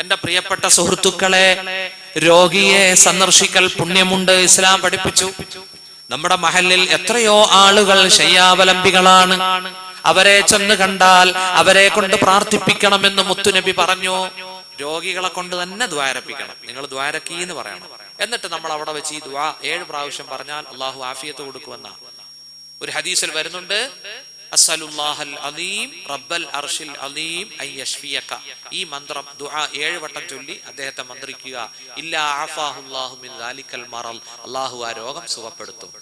എന്റെ പ്രിയപ്പെട്ട സുഹൃത്തുക്കളെ രോഗിയെ സന്ദർശിക്കൽ പുണ്യമുണ്ട് ഇസ്ലാം പഠിപ്പിച്ചു. നമ്മുടെ മഹലിൽ എത്രയോ ആളുകൾ ശയ്യാവലംബികളാണ്. അവരെ ചെന്ന് കണ്ടാൽ അവരെ കൊണ്ട് പ്രാർത്ഥിപ്പിക്കണമെന്ന് മുത്തുനബി പറഞ്ഞു. രോഗികളെ കൊണ്ട് തന്നെ ദ്വാരപ്പിക്കണം നിങ്ങൾ ദ്വാരക്കി എന്ന് പറയണം. എന്നിട്ട് നമ്മൾ അവിടെ വെച്ച് ഈ ദ്വാ ഏഴ് പ്രാവശ്യം പറഞ്ഞാൽ അള്ളാഹു ആഫിയത്ത് കൊടുക്കുമെന്നാണ്. ഒരു ഹദീസിൽ വരുന്നുണ്ട് ഈ മന്ത്രം ദുആ ഏഴ് വട്ടം ചൊല്ലി അദ്ദേഹത്തെ മന്ത്രിക്കുക. അള്ളാഹു ആ രോഗം സുഖപ്പെടുത്തും.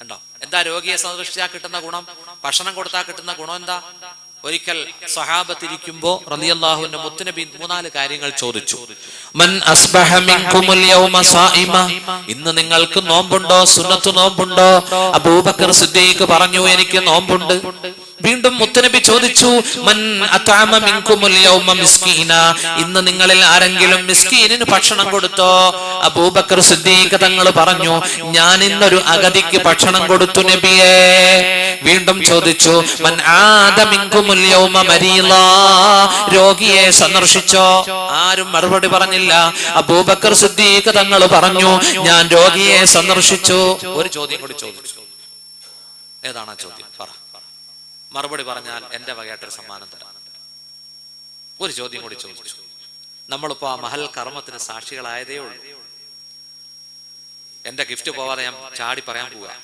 കണ്ടോ? എന്താ രോഗിയെ സന്ദർശിച്ചാൽ കിട്ടുന്ന ഗുണം? ഭക്ഷണം കൊടുത്താൽ കിട്ടുന്ന ഗുണം എന്താ? ഒരിക്കൽ സഹാബത്തിരിക്കുമ്പോ റളിയല്ലാഹുവിന്റെ മുത്തുനബി മൂന്നാൽ കാര്യങ്ങൾ ചോദിച്ചു. മൻ അസ്ബഹ യൗമ ഇന്ന് നിങ്ങൾക്ക് നോമ്പുണ്ടോ? സുന്നത്ത് നോമ്പുണ്ടോ? അബൂബക്കർ സിദ്ദീഖ് പറഞ്ഞു എനിക്ക് നോമ്പുണ്ട്. വീണ്ടും മുത്തനബി ചോദിച്ചു മൻ ഇന്ന് നിങ്ങളിൽ ആരെങ്കിലും മിസ്കീനിന് ഭക്ഷണം കൊടുത്തോ? അബൂബക്കർ സിദ്ദീഖ് തങ്ങൾ പറഞ്ഞു ഞാൻ ഇന്നൊരു അഗതിക്ക് ഭക്ഷണം കൊടുത്തു നബിയേ. വീണ്ടും ചോദിച്ചു മൻ രോഗിയെ സന്ദർശിച്ചോ? ആരും മറുപടി പറഞ്ഞില്ല. അബൂബക്കർ സിദ്ദീഖ് തങ്ങൾ പറഞ്ഞു ഞാൻ രോഗിയെ സന്ദർശിച്ചു. ഒരു ചോദ്യം കൂടി ചോദിച്ചു. ഏതാണ് ചോദ്യം? പറ. മറുപടി പറഞ്ഞാൽ എന്റെ വകയായിട്ടൊരു സമ്മാനം തരാം. ഒരു ചോദ്യം കൂടി ചോദിച്ചു. നമ്മളിപ്പോ ആ മഹൽ കർമ്മത്തിന് സാക്ഷികളായതേ ഉള്ളൂ. എന്റെ ഗിഫ്റ്റ് പോവാതെ ഞാൻ ചാടി പറയാൻ പോവാ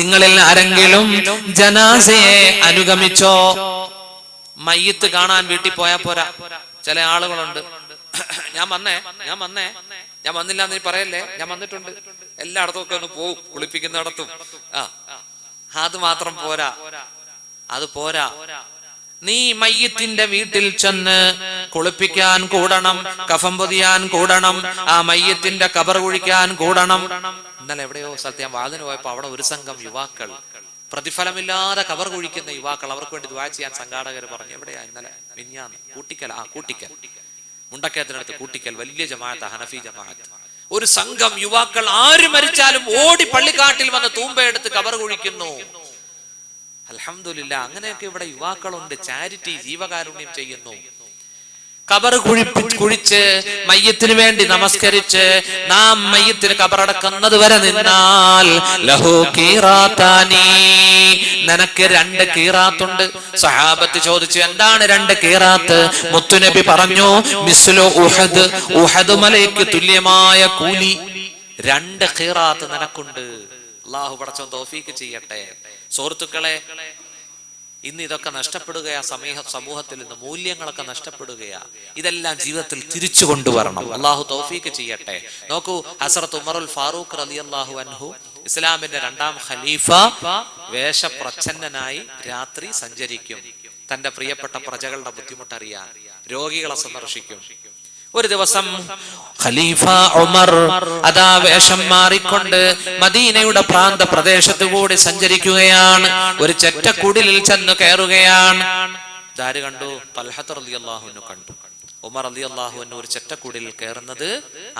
നിങ്ങളിൽ ആരെങ്കിലും ജനാസയെ അനുഗമിച്ചോ? മയ്യത്ത് കാണാൻ വീട്ടിൽ പോയാ പോരാ. ചില ആളുകളുണ്ട്. ഞാൻ വന്നേ ഞാൻ വന്നേ. ഞാൻ വന്നില്ല എന്ന് പറയല്ലേ? ഞാൻ വന്നിട്ടുണ്ട്. എല്ലായിടത്തും ഒക്കെ ഒന്ന് പോവും കുളിപ്പിക്കുന്നിടത്തും. ആ അത് മാത്രം പോരാ. അത് പോരാ. നീ മയ്യത്തിന്റെ വീട്ടിൽ ചെന്ന് കുളിപ്പിക്കാൻ കൂടണം കഫം പൊതിയാൻ കൂടണം ആ മയ്യത്തിന്റെ കബർ കുഴിക്കാൻ കൂടണം. ഇന്നലെ എവിടെയോ സ്ഥലത്ത് ഞാൻ വാതിന് പോയപ്പോ അവിടെ ഒരു സംഘം യുവാക്കൾ പ്രതിഫലമില്ലാതെ കവർ കുഴിക്കുന്ന യുവാക്കൾ അവർക്ക് വേണ്ടി ദ്വാ ചെയ്യാൻ സംഘാടകർ പറഞ്ഞു എവിടെയാ ഇന്നലെ? മിഞ്ഞാന്ന് കൂട്ടിക്കൽ? ആ കൂട്ടിക്കൽ. മുണ്ടക്കയത്തിനടുത്ത് കൂട്ടിക്കൽ വലിയ ജമാഅത്ത് ഹനഫി ജമാഅത്ത്. ഒരു സംഘം യുവാക്കൾ ആര് മരിച്ചാലും ഓടി പള്ളിക്കാട്ടിൽ വന്ന് തൂമ്പയെടുത്ത് കവർ കുഴിക്കുന്നു. അലഹമില്ല അങ്ങനെയൊക്കെ ഇവിടെ യുവാക്കളുണ്ട് ചാരിറ്റി ജീവകാരുണ്യം ചെയ്യുന്നു. കബർ കുഴിപ്പി കുഴിച്ച് മയ്യത്തിന് വേണ്ടി നമസ്കരിച്ച് നാം മയ്യത്തിന് കബറടക്കുന്നത് വരെ നിന്നാൽ ലഹു കീറാത്താനി. നിനക്ക് രണ്ട് കീറാത്തുണ്ട്. സഹാബത്ത് ചോദിച്ചു എന്താണ് രണ്ട് കീറാത്ത്? മുത്തുനബി പറഞ്ഞു മിസ്ലോ ഉഹദ്. ഉഹദ് മലയ്ക്ക് തുല്യമായ കൂലി. രണ്ട് കീറാത്ത് നിനക്കുണ്ട്. അള്ളാഹു പടച്ചോ തോഫീക്ക് ചെയ്യട്ടെ. സുഹൃത്തുക്കളെ ഇന്ന് ഇതൊക്കെ നഷ്ടപ്പെടുകയാ സമൂഹ സമൂഹത്തിൽ നിന്ന് മൂല്യങ്ങളൊക്കെ നഷ്ടപ്പെടുകയാ. ഇതെല്ലാം ജീവിതത്തിൽ തിരിച്ചു കൊണ്ടുവരണം. അള്ളാഹു തൗഫീക്ക് ചെയ്യട്ടെ. നോക്കൂ ഹസറത്ത് ഉമറുൽ ഫാറൂഖ് റലി അള്ളാഹു അൻഹു ഇസ്ലാമിന്റെ രണ്ടാം ഖലീഫ വേഷപ്രച്ഛന്നനായി രാത്രി സഞ്ചരിക്കും. തന്റെ പ്രിയപ്പെട്ട പ്രജകളുടെ ബുദ്ധിമുട്ടറിയാൻ രോഗികളെ സന്ദർശിക്കും. ഒരു ദിവസം ഖലീഫ ഉമർ അതാ വേഷം മാറിക്കൊണ്ട് മദീനയുടെ പ്രാന്ത പ്രദേശത്തു കൂടി സഞ്ചരിക്കുകയാണ്. ഒരു ചെറ്റക്കുടിലിൽ ചെന്ന് കയറുകയാണ്. ഇതാര് കണ്ടു? തൽഹത്ത് റലി അള്ളാഹുവിന് കണ്ടു. ഉമർ അലി അള്ളാഹുവിന് ഒരു ചെറ്റക്കുടിലിൽ കയറുന്നത്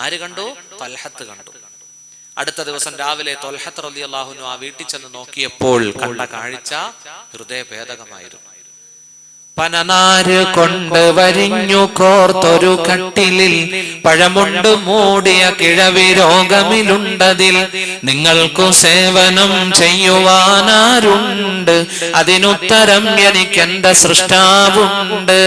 ആര് കണ്ടു? തൽഹത്ത് കണ്ടു. അടുത്ത ദിവസം രാവിലെ തൊൽഹത്ത് റലി അള്ളാഹുനു ആ വീട്ടിൽ ചെന്ന് നോക്കിയപ്പോൾ കണ്ട കാഴ്ച ഹൃദയഭേദകമായിരുന്നു. പനനാര് കൊണ്ട് വരിഞ്ഞു കോർത്തൊരു കട്ടിലിൽ പഴമുണ്ട് മൂടിയ കിഴവി രോഗമിലുണ്ടതിൽ നിങ്ങൾക്കു സേവനം ചെയ്യുവാനാരുണ്ട്. അതിനുത്തരം എനിക്കെന്റെ സൃഷ്ടാവുണ്ട്.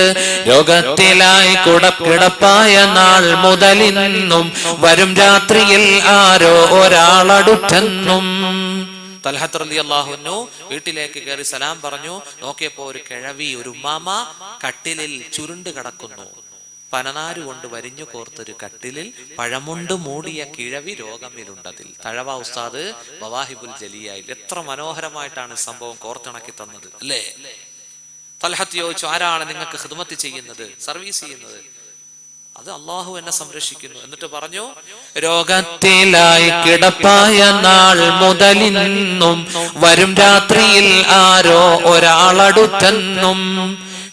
രോഗത്തിലായി കുടപ്പിടപ്പായ നാൾ മുതലിന്നും വരും രാത്രിയിൽ ആരോ ഒരാളടുത്തെന്നും തൽഹത്ത് വീട്ടിലേക്ക് കയറി സലാം പറഞ്ഞു. നോക്കിയപ്പോ ഒരു കിഴവി ഒരു ഉമ്മാമ കട്ടിലിൽ ചുരുണ്ട് കിടക്കുന്നു. പനനാരു കൊണ്ട് വരിഞ്ഞു കോർത്തൊരു കട്ടിലിൽ പഴമുണ്ട് മൂടിയ കിഴവി രോഗമിലുണ്ടതിൽ. തഴവ ഉസ്താദ് വവാഹിബുൽ ജലിയായിൽ എത്ര മനോഹരമായിട്ടാണ് സംഭവം കോർത്തിണക്കി തന്നത് അല്ലേ? തലഹത്ത് ചോദിച്ചു ആരാണ് നിങ്ങൾക്ക് ഹിദ്മത്ത് ചെയ്യുന്നത് സർവീസ് ചെയ്യുന്നത്? അത് അള്ളാഹു എന്നെ സംരക്ഷിക്കുന്നു. എന്നിട്ട് പറഞ്ഞു രോഗത്തിലായി കിടപ്പായ നാൾ മുതലിന്നും വരും രാത്രിയിൽ ആരോ ഒരാളടുത്തെന്നും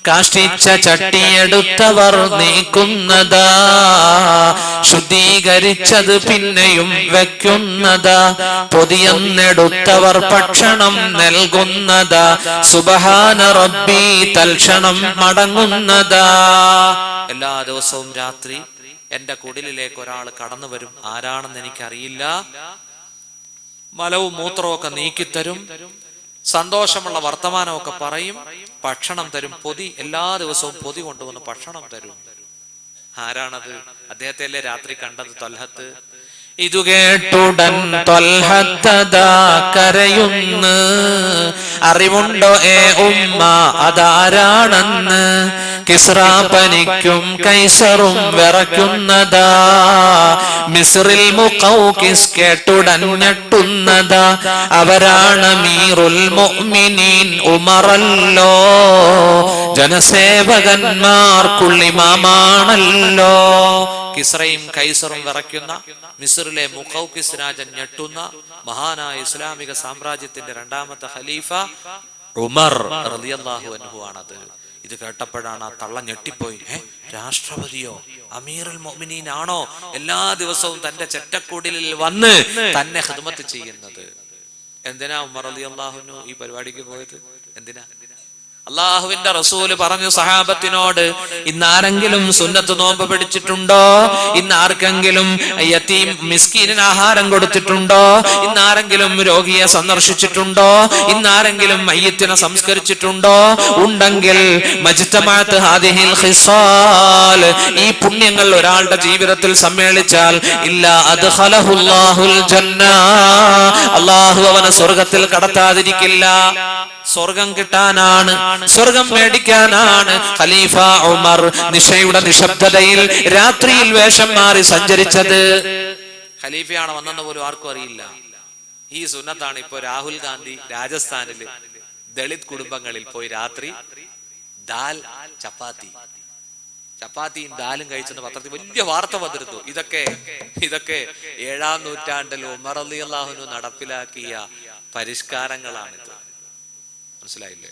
കാഷ്ടിച്ച ചട്ടിയെടുത്തവർ നീക്കുന്നതാ. ശുദ്ധീകരിച്ചത് പിന്നെയും വെക്കുന്നതാ. പൊതിയെന്നെടുത്തവർ ഭക്ഷണം നൽകുന്നതാ. സുബഹാന റബ്ബി തൽക്ഷണം മടങ്ങുന്നതാ. എല്ലാ ദിവസവും രാത്രി എന്റെ കുടിലിലേക്ക് ഒരാൾ കടന്നു വരും. ആരാണെന്ന് എനിക്കറിയില്ല. മലവും മൂത്രവും ഒക്കെ നീക്കിത്തരും. സന്തോഷമുള്ള വർത്തമാനമൊക്കെ പറയും ഭക്ഷണം തരും പൊതി എല്ലാ ദിവസവും പൊതി കൊണ്ടുവന്ന് ഭക്ഷണം തരും. ആരാണത്? അദ്ദേഹത്തെ അല്ലേ രാത്രി കണ്ടത് തൊൽഹത്ത്? ഇതു കേട്ടുടൻ തൊൽഹത്തതാ കരയുന്നു. അറിവുണ്ടോ ഏ ഉമ്മ? അതാരാണെന്ന് കിസ്റാ പനിക്കും കൈസറും വിറയ്ക്കുന്നതാ. മിസ്റിൽ മുഖൗകിസ് കേട്ടുടൻ ഞെട്ടുന്നതാ അവരാണ് മീറുൽ മുഅ്മിനീൻ ഉമറല്ലോ. ജനസേവകന്മാർക്കുള്ളിമാമാണല്ലോ. കിസ്രയും കൈസറും വിറയ്ക്കുന്ന മിസ്റിലെ മുഖൗകിസ് രാജൻ ഞെട്ടുന്ന മഹാനായ ഇസ്ലാമിക സാമ്രാജ്യത്തിന്റെ രണ്ടാമത്തെ ഖലീഫ ഉമർ റളിയല്ലാഹു അൻഹു ആണത്. ഇത് കേട്ടപ്പോഴാണ് ആ തള്ള ഞെട്ടിപ്പോയി. രാഷ്ട്രപതിയോ അമീറുൽ ആണോ എല്ലാ ദിവസവും തന്റെ ചെറ്റക്കൂടിൽ വന്ന് തന്നെ ഹിദ്മത്ത് ചെയ്യുന്നത്? എന്തിനാ ഉമർ അലി അള്ളാഹുനു ഈ പരിപാടിക്ക് പോയത്? എന്തിനാ? അള്ളാഹുവിന്റെ റസൂൽ പറഞ്ഞു സഹാബത്തിനോട് ഇന്ന് ആരെങ്കിലും സുന്നത്ത് നോമ്പ് പിടിച്ചിട്ടുണ്ടോ? ഇന്ന് ആർക്കെങ്കിലും യത്തീം മിസ്കീനിന് ആഹാരം കൊടുത്തിട്ടുണ്ടോ? ഇന്ന് ആരെങ്കിലും രോഗിയെ സന്ദർശിച്ചിട്ടുണ്ടോ? ഇന്ന് ആരെങ്കിലും മയ്യത്തിനെ സംസ്കരിച്ചിട്ടുണ്ടോ? ഉണ്ടെങ്കിൽ ഈ പുണ്യങ്ങൾ ഒരാളുടെ ജീവിതത്തിൽ സമ്മേളിച്ചാൽ ഇല്ല അത് അള്ളാഹു അവനെ സ്വർഗത്തിൽ കടത്താതിരിക്കില്ല. സ്വർഗം കിട്ടാനാണ് സ്വർഗം മേടിക്കാനാണ്. ഖലീഫ ഉമർ നിശയുടെ നിശബ്ദതയിൽ രാത്രിയിൽ വേഷം മാറി സഞ്ചരിച്ചത്. ഖലീഫയാണ് വന്നെന്ന് പോലും ആർക്കും അറിയില്ല. ഈ സുന്നത്താണ് ഇപ്പോ രാഹുൽ ഗാന്ധി രാജസ്ഥാനിൽ ദളിത് കുടുംബങ്ങളിൽ പോയി രാത്രി ദാൽ ചപ്പാത്തി. ചപ്പാത്തിയും ദാലും കഴിച്ചെന്ന് പത്രത്തിൽ വലിയ വാർത്ത വന്നിരുന്നു. ഇതൊക്കെ ഇതൊക്കെ ഏഴാം നൂറ്റാണ്ടിൽ ഉമർ അലി അള്ളാഹുനു നടപ്പിലാക്കിയ പരിഷ്കാരങ്ങളാണിത്. മനസ്സിലായില്ലേ